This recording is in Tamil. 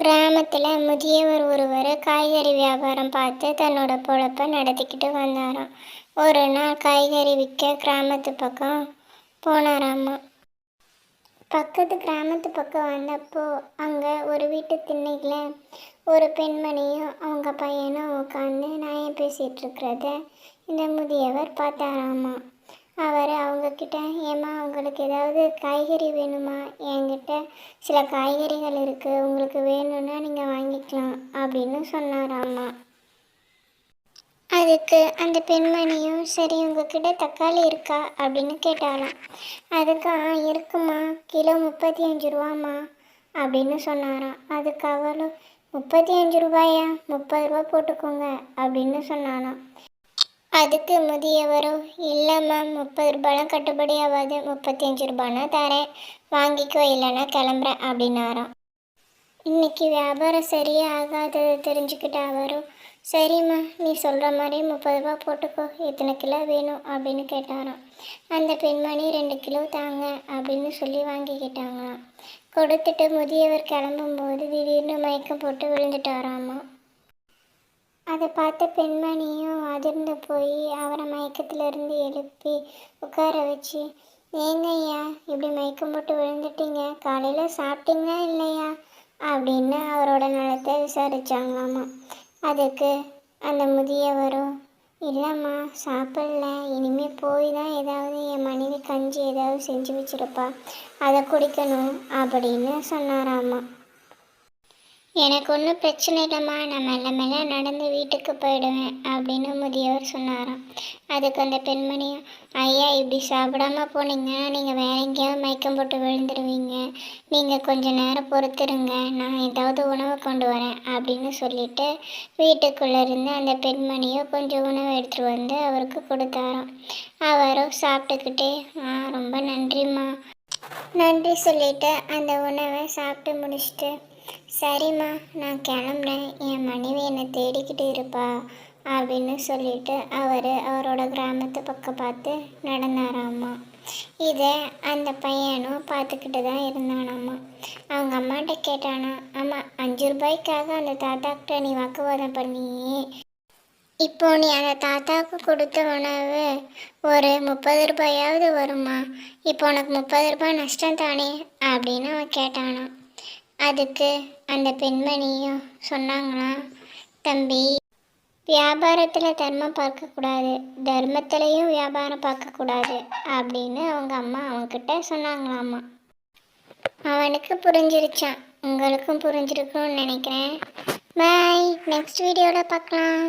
கிராமத்தில் முதியவர் ஒருவர் காய்கறி வியாபாரம் பார்த்து தன்னோட பொழப்ப நடத்திக்கிட்டு வந்தாராம். ஒரு நாள் காய்கறி விற்க கிராமத்து பக்கம் போனாராமா. பக்கத்து கிராமத்து பக்கம் வந்தப்போ அங்கே ஒரு வீட்டு திண்ணையில் ஒரு பெண்மணியும் அவங்க பையனும் உட்காந்து நியாயம் பேசிகிட்டு இருக்கிறத இந்த முதியவர் பார்த்தாராமா. அவர் அவங்கக்கிட்ட ஏம்மா உங்களுக்கு ஏதாவது காய்கறி வேணுமா? என்கிட்ட சில காய்கறிகள் இருக்குது உங்களுக்கு வேணும்னா நீங்கள் வாங்கிக்கலாம் அப்படின்னு சொன்னாராமா அதுக்கு அந்த பெண்மணியும் சரி உங்ககிட்ட தக்காளி இருக்கா? அப்படின்னு கேட்டாலாம் அதுக்கு "ஆ, இருக்குமா கிலோ முப்பத்தி அஞ்சு ரூபாம்மா அப்படின்னு சொன்னாராம். அதுக்கு அவளும் முப்பத்தி அஞ்சு ரூபாயா? முப்பது ரூபா போட்டுக்கோங்க அப்படின்னு சொன்னாலாம் அதுக்கு முதியவரோ? இல்லைம்மா முப்பது ரூபாயெலாம் கட்டுப்படி ஆகாது. முப்பத்தஞ்சு ரூபானா தரேன். வாங்கிக்கோ இல்லைன்னா கிளம்புறேன் அப்படின்னாராம். இன்னைக்கு வியாபாரம் சரியே ஆகாதது தெரிஞ்சுக்கிட்ட அவரும் சரிம்மா நீ சொல்கிற மாதிரி முப்பது ரூபா போட்டுக்கோ. எத்தனை கிலோ வேணும் அப்படின்னு கேட்டாராம். அந்த பெண்மணி ரெண்டு கிலோ தாங்க அப்படின்னு சொல்லி வாங்கிக்கிட்டாங்களாம். கொடுத்துட்டு முதியவர் கிளம்பும்போது திடீர்னு மயக்கம் போட்டு விழுந்துட்டாராம்மா அதை பார்த்த பெண்மணியும் அதிர்ந்து போய் அவரை மயக்கத்திலிருந்து எழுப்பி உட்கார வச்சு ஏங்க ஐயா இப்படி மயக்கம் போட்டு விழுந்துட்டீங்க. காலையில் சாப்பிட்டீங்களா இல்லையா? அப்படின்னு அவரோட நலத்தை விசாரிச்சாங்களாமா. அதுக்கு அந்த முதியவரும் இல்லைம்மா சாப்பிடல. இனிமேல் போய் தான் ஏதாவது என் மனைவி கஞ்சி ஏதாவது செஞ்சு வச்சுருப்பா. அதை குடிக்கணும் அப்படின்னு சொன்னாராமா. எனக்கு ஒன்றும் பிரச்சனை இல்லைம்மா. நான் மெல்ல மெல்ல நடந்து வீட்டுக்கு போயிடுவேன் அப்படின்னு முதியவர் சொன்னாராம். அதுக்கு அந்த பெண்மணியும் ஐயா இப்படி சாப்பிடாம போனீங்கன்னா நீங்கள் வேற எங்கேயாவது மயக்கம் போட்டு விழுந்துருவீங்க. நீங்கள் கொஞ்ச நேரம் பொறுத்துருங்க. நான் ஏதாவது உணவு கொண்டு வரேன் அப்படின்னு சொல்லிட்டு வீட்டுக்குள்ளே இருந்து அந்த பெண்மணியோ கொஞ்சம் உணவு எடுத்துகிட்டு வந்து அவருக்கு கொடுத்தாராம். அவரும் சாப்பிட்டுக்கிட்டே ஆ ரொம்ப நன்றிம்மா. நன்றி சொல்லிட்டு அந்த உணவை சாப்பிட்டு முடிச்சுட்டு சரிம்மா நான் கிளம்புறேன். என் மனைவி என்னை தேடிக்கிட்டு இருப்பா அப்படின்னு சொல்லிட்டு அவர் அவரோட கிராமத்து பக்கம் பார்த்து நடந்தாராம்மா. இதை அந்த பையனும் பார்த்துக்கிட்டு தான் இருந்தானாம்மா. அவங்க அம்மாட்ட கேட்டானா அம்மா அஞ்சு ரூபாய்க்காக அந்த தாத்தாக்கிட்ட நீ வாக்குவாதம் பண்ணியே. இப்போ நீ அந்த தாத்தாவுக்கு கொடுத்த உணவு ஒரு முப்பது ரூபாயாவது வருமா இப்போ உனக்கு முப்பது ரூபாய் நஷ்டம் தானே? அப்படின்னு அவன் கேட்டானான் அதுக்கு அந்த பெண்மணியும் சொன்னாங்களாம் தம்பி வியாபாரத்தில் தர்மம் பார்க்கக்கூடாது. தர்மத்திலையும் வியாபாரம் பார்க்கக்கூடாது அப்படின்னு அவங்க அம்மா அவன்கிட்ட சொன்னாங்களாம்மா அவனுக்கு புரிஞ்சிருச்சான் உங்களுக்கும் புரிஞ்சிருக்கும்னு நினைக்கிறேன். பாய் நெக்ஸ்ட் வீடியோவில் பார்க்கலாம்